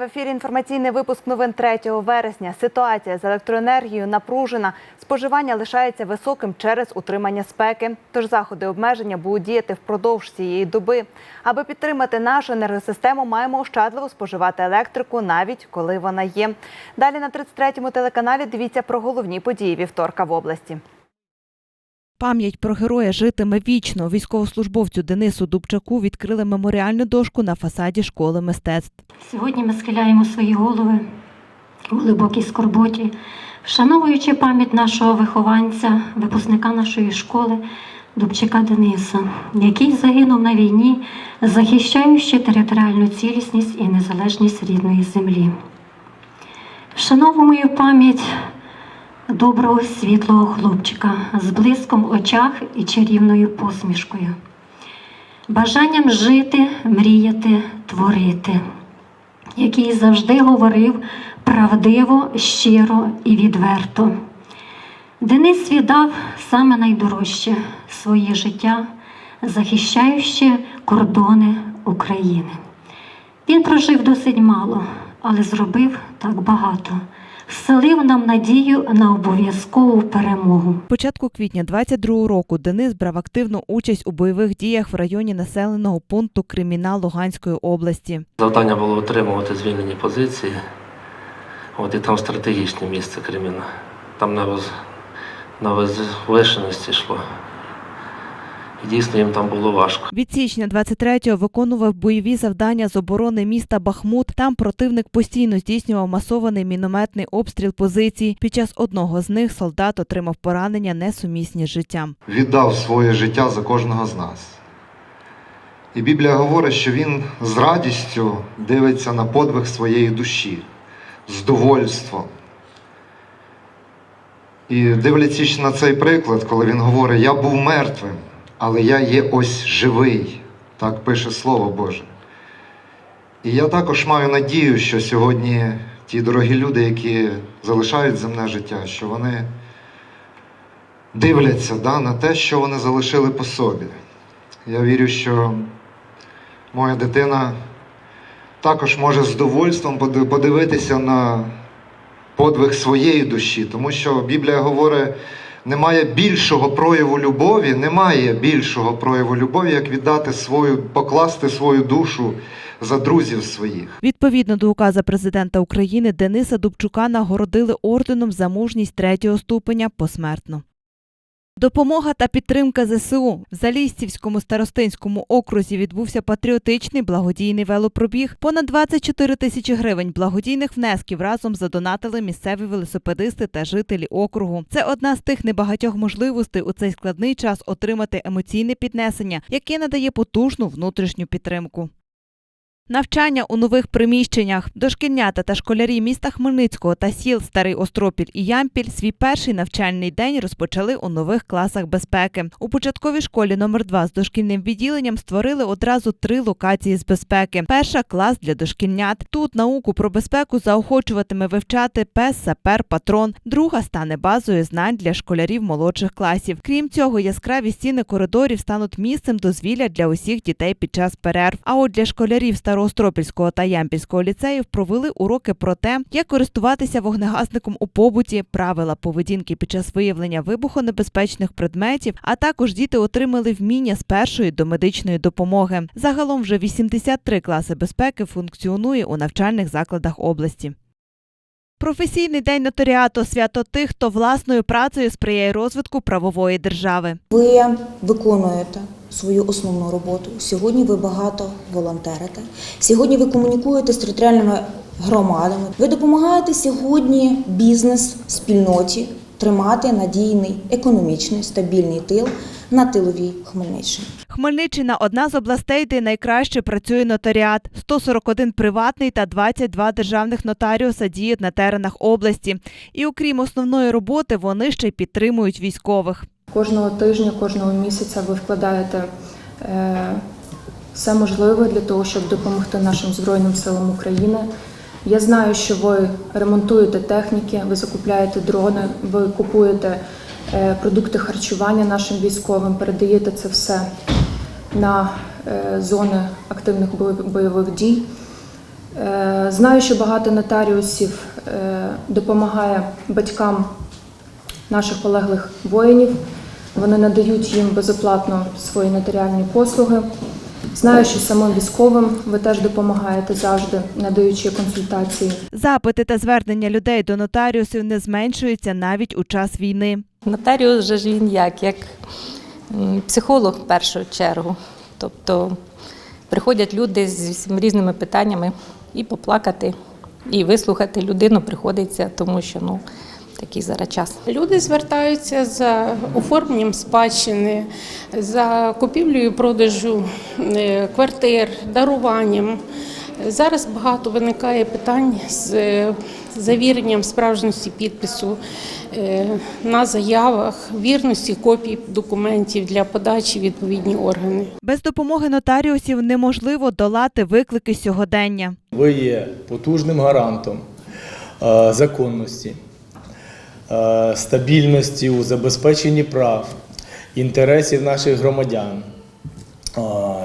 В ефірі. Інформаційний випуск новин 3 вересня. Ситуація з електроенергією напружена. Споживання лишається високим через утримання спеки. Тож заходи обмеження будуть діяти впродовж цієї доби. Аби підтримати нашу енергосистему, маємо ощадливо споживати електрику, навіть коли вона є. Далі на 33-му телеканалі дивіться про головні події вівторка в області. Пам'ять про героя житиме вічно. Військовослужбовцю Денису Дубчаку відкрили меморіальну дошку на фасаді школи мистецтв. Сьогодні ми схиляємо свої голови у глибокій скорботі, вшановуючи пам'ять нашого вихованця, випускника нашої школи Дубчака Дениса, який загинув на війні, захищаючи територіальну цілісність і незалежність рідної землі. Вшановуємо пам'ять доброго світлого хлопчика з блиском в очах і чарівною посмішкою, бажанням жити, мріяти, творити який завжди говорив правдиво, щиро і відверто. Денис віддав саме найдорожче своє життя, захищаючи кордони України. Він прожив досить мало, але зробив так багато. Вселив нам надію на обов'язкову перемогу. Початку квітня 22-го року Денис брав активну участь у бойових діях в районі населеного пункту Криміна Луганської області. Завдання було отримувати звільнені позиції. От, і там стратегічне місце Креміна. Там на, воз, на возвишеності йшло. І дійсно їм там було важко. Від січня 23-го виконував бойові завдання з оборони міста Бахмут. Там противник постійно здійснював масований мінометний обстріл позицій. Під час одного з них солдат отримав поранення несумісні з життям. віддав своє життя за кожного з нас. І Біблія говорить, що він з радістю дивиться на подвиг своєї душі, з довольством. І дивлячись на цей приклад, коли він говорить, я був мертвим, але я є ось живий, так пише Слово Боже. І я також маю надію, що сьогодні ті дорогі люди, які залишають земне життя, що вони дивляться да, на те, що вони залишили по собі. Я вірю, що моя дитина також може з довольством подивитися на подвиг своєї душі, тому що Біблія говорить, немає більшого прояву любові, немає більшого прояву любові, як віддати свою, покласти свою душу за друзів своїх. Відповідно до указа президента України Дениса Дубчука нагородили орденом за мужність третього ступеня посмертно. Допомога та підтримка ЗСУ в Залістівському старостинському окрузі відбувся патріотичний благодійний велопробіг. Понад 24 тисячі гривень благодійних внесків разом задонатили місцеві велосипедисти та жителі округу. Це одна з тих небагатьох можливостей у цей складний час отримати емоційне піднесення, яке надає потужну внутрішню підтримку. Навчання у нових приміщеннях. Дошкільнята та школярі міста Хмельницького та сіл Старий Остропіль і Ямпіль свій перший навчальний день розпочали у нових класах безпеки. У початковій школі номер 2 з дошкільним відділенням створили одразу три локації з безпеки. Перша клас для дошкільнят. Тут науку про безпеку заохочуватиме вивчати пес, сапер, патрон. Друга стане базою знань для школярів молодших класів. Крім цього, яскраві стіни коридорів стануть місцем дозвілля для усіх дітей під час перерв. А от для школярів Староостропільського та Ямпільського ліцеїв провели уроки про те, як користуватися вогнегасником у побуті, правила поведінки під час виявлення вибухонебезпечних предметів, а також діти отримали вміння з першої до медичної допомоги. Загалом вже 83 класи безпеки функціонує у навчальних закладах області. Професійний день нотаріату свято тих, хто власною працею сприяє розвитку правової держави. Ви виконуєте свою основну роботу. Сьогодні ви багато волонтерите. Сьогодні ви комунікуєте з територіальними громадами. Ви допомагаєте сьогодні бізнес спільноті тримати надійний економічний стабільний тил на тиловій Хмельниччині. Хмельниччина одна з областей, де найкраще працює нотаріат. 141 приватний та 22 державних нотаріуса діють на теренах області. І окрім основної роботи, вони ще й підтримують військових. Кожного тижня, кожного місяця ви вкладаєте е, все можливе для того, щоб допомогти нашим Збройним силам України. Я знаю, що ви ремонтуєте техніки, ви закупляєте дрони, ви купуєте е, продукти харчування нашим військовим, передаєте це все на е, зони активних бойових дій. Знаю, що багато нотаріусів допомагає батькам наших полеглих воїнів. Вони надають їм безоплатно свої нотаріальні послуги. Знаю, що самим військовим ви теж допомагаєте завжди, надаючи консультації. Запити та звернення людей до нотаріусів не зменшуються навіть у час війни. Нотаріус же ж він як? Як психолог в першу чергу. Тобто приходять люди з різними питаннями і поплакати, і вислухати людину приходиться, тому що ну, такий зараз час. Люди звертаються за оформленням спадщини, за купівлею продажу е, квартир, даруванням. Зараз багато виникає питань з е, завіренням справжності підпису е, на заявах, вірності копій документів для подачі відповідні органи. Без допомоги нотаріусів неможливо долати виклики сьогодення. Ви є потужним гарантом законності, стабільності у забезпеченні прав, інтересів наших громадян, е,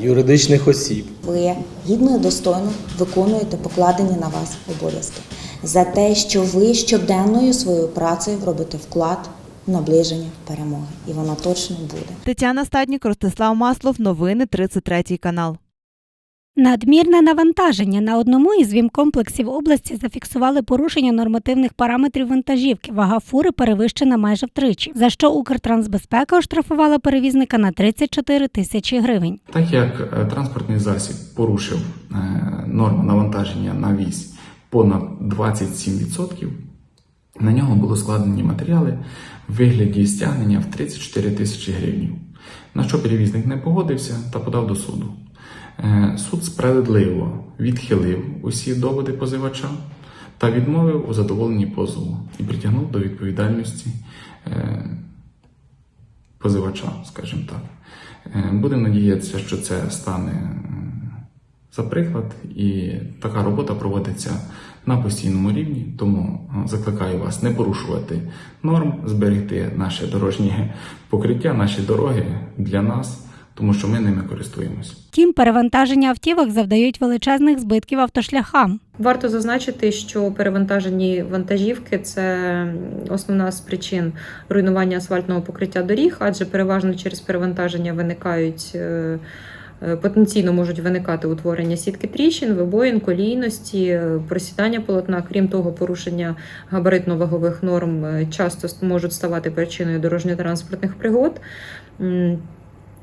юридичних осіб. Ви гідно і достойно виконуєте покладені на вас обов'язки за те, що ви щоденною своєю працею робите вклад наближення перемоги, і вона точно буде. Тетяна Стаднік, Ростислав Маслов, новини 33 канал. Надмірне навантаження на одному із вімкомплексів області зафіксували порушення нормативних параметрів вантажівки. Вага фури перевищена майже втричі, за що Укртрансбезпека оштрафувала перевізника на 34 тисячі гривень. Так як е, транспортний засіб порушив е, норму навантаження на вісь понад 27%, на нього було складені матеріали в вигляді стягнення в 34 тисячі гривень, на що перевізник не погодився та подав до суду. Е, Суд справедливо відхилив усі доводи позивача та відмовив у задоволенні позову і притягнув до відповідальності е, позивача, скажімо так. Е, Будемо надіятися, що це стане за приклад, і така робота проводиться на постійному рівні. Тому закликаю вас не порушувати норм, зберегти наше дорожнє покриття, наші дороги для нас, тому що ми ними користуємось. Втім, перевантаження автівок завдають величезних збитків автошляхам. Варто зазначити, що перевантажені вантажівки це основна з причин руйнування асфальтного покриття доріг, адже переважно через перевантаження виникають. е, е, Потенційно можуть виникати утворення сітки тріщин, вибоїн, колійності, е, просідання полотна. Крім того, порушення габаритно-вагових норм часто ст- можуть ставати причиною дорожньо-транспортних пригод.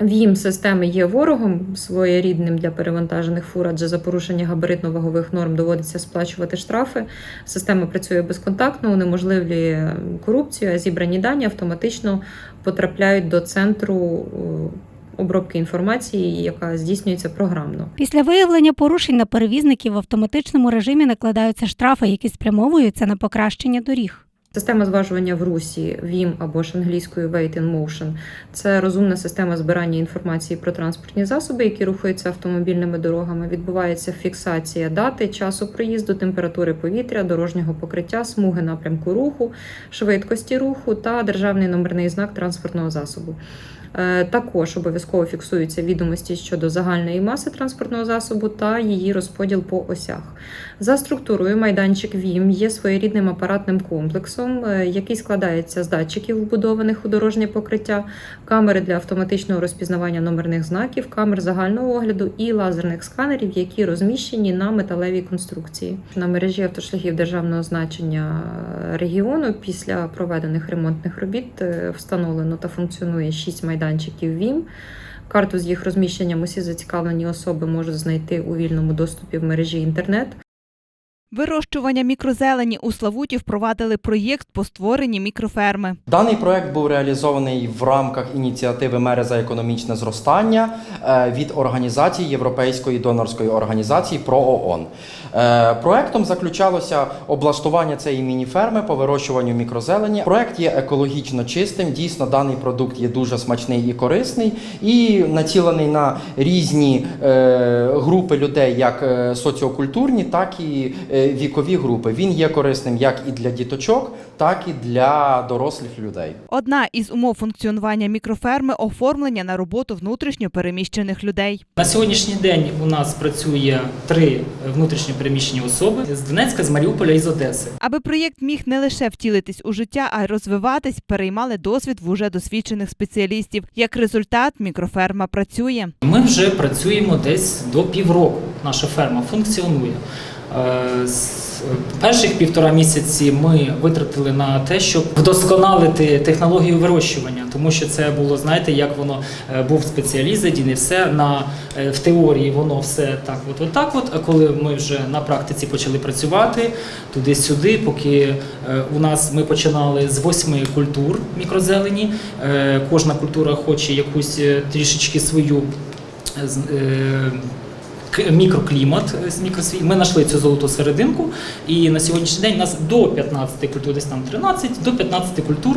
М, В'їм системи є ворогом своєрідним для перевантажених фур, адже за порушення габаритно-вагових норм доводиться сплачувати штрафи. Система працює безконтактно, унеможливлює корупцію, а зібрані дані автоматично потрапляють до центру е, обробки інформації, яка здійснюється програмно. Після виявлення порушень на перевізників в автоматичному режимі накладаються штрафи, які спрямовуються на покращення доріг. Система зважування в русі VIM або ж англійською Wait in Motion – це розумна система збирання інформації про транспортні засоби, які рухаються автомобільними дорогами. Відбувається фіксація дати, часу проїзду, температури повітря, дорожнього покриття, смуги напрямку руху, швидкості руху та державний номерний знак транспортного засобу. Е, Також обов'язково фіксуються відомості щодо загальної маси транспортного засобу та її розподіл по осях. За структурою майданчик ВІМ є своєрідним апаратним комплексом, е, який складається з датчиків, вбудованих у дорожнє покриття, камери для автоматичного розпізнавання номерних знаків, камер загального огляду і лазерних сканерів, які розміщені на металевій конструкції. На мережі автошляхів державного значення регіону після проведених ремонтних робіт е, встановлено та функціонує 6 майданчиків ВІМ. Карту з їх розміщенням усі зацікавлені особи можуть знайти у вільному доступі в мережі інтернет. Вирощування мікрозелені у Славуті впровадили проєкт по створенні мікроферми. Даний проект був реалізований в рамках ініціативи Мери за економічне зростання е, від організації Європейської донорської організації ПРООН. Е, Проектом заключалося облаштування цієї міні-ферми по вирощуванню мікрозелені. Проект є екологічно чистим. Дійсно, даний продукт є дуже смачний і корисний, і націлений на різні е, групи людей, як соціокультурні, так і вікові групи. Він є корисним як і для діточок, так і для дорослих людей. Одна із умов функціонування мікроферми оформлення на роботу внутрішньо переміщених людей. На сьогоднішній день у нас працює три внутрішньо переміщені особи з Донецька, з Маріуполя і з Одеси. Аби проєкт міг не лише втілитись у життя, а й розвиватись, переймали досвід в уже досвідчених спеціалістів. Як результат, мікроферма працює. Ми вже працюємо десь до півроку. Наша ферма функціонує. Е, з- Перших півтора місяці ми витратили на те, щоб вдосконалити технологію вирощування, тому що це було, знаєте, як воно е, був спеціаліст задійний, все на е, в теорії воно все так, от, от. От. А коли ми вже на практиці почали працювати туди-сюди, поки е, у нас ми починали з восьми культур мікрозелені, е, кожна культура хоче якусь е, трішечки свою е, е, мікроклімат е, мікросвіт. Ми знайшли цю золоту серединку, і на сьогоднішній день у нас до 15 культур, десь там 13, до 15 культур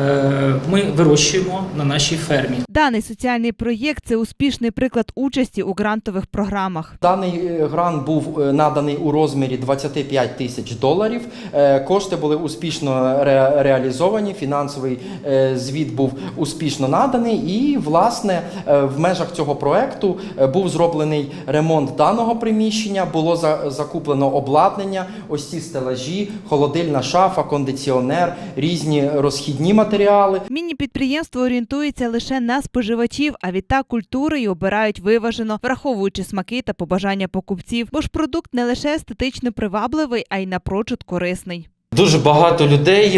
е, ми вирощуємо на нашій фермі. Даний соціальний проєкт це успішний приклад участі у грантових програмах. Даний е, грант був наданий у розмірі 25 тисяч доларів. Е, Кошти були успішно ре- реалізовані. Фінансовий е, звіт був успішно наданий. І, власне, е, в межах цього проекту е, був зроблений ремонт даного приміщення. Було за- закуплено обладнання, ось ці стелажі, холодильна шафа, кондиціонер, різні розхідні матеріали. Міні-підприємство орієнтується лише на споживачів, а відтак культури й обирають виважено, враховуючи смаки та побажання покупців. Бо ж продукт не лише естетично привабливий, а й напрочуд корисний. Дуже багато людей,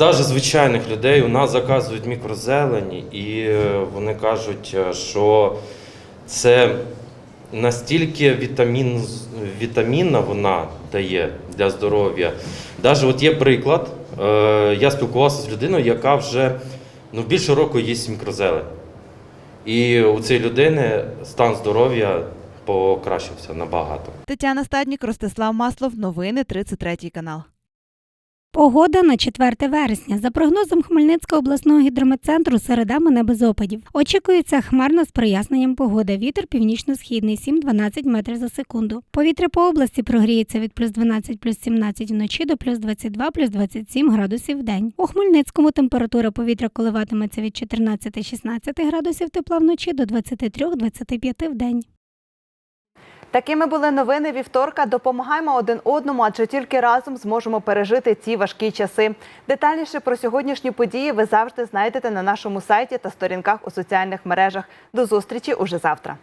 навіть звичайних людей, у нас заказують мікрозелені, і е, вони кажуть, е, що це настільки вітамін, вітамінна вона дає для здоров'я. Навіть от є приклад, е, я спілкувався з людиною, яка вже ну, більше року їсть мікрозелень. І у цієї людини стан здоров'я покращився набагато. Тетяна Стаднік, Ростислав Маслов. Новини 33 канал. Погода на 4 вересня. За прогнозом Хмельницького обласного гідрометцентру, середа мене без опадів. Очікується хмарно з проясненням погоди. Вітер північно-східний 7-12 метрів за секунду. Повітря по області прогріється від плюс 12 плюс 17 вночі до плюс 22 плюс 27 градусів в день. У Хмельницькому температура повітря коливатиметься від 14-16 градусів тепла вночі до 23-25 в день. Такими були новини вівторка. Допомагаємо один одному, адже тільки разом зможемо пережити ці важкі часи. Детальніше про сьогоднішні події ви завжди знайдете на нашому сайті та сторінках у соціальних мережах. До зустрічі уже завтра.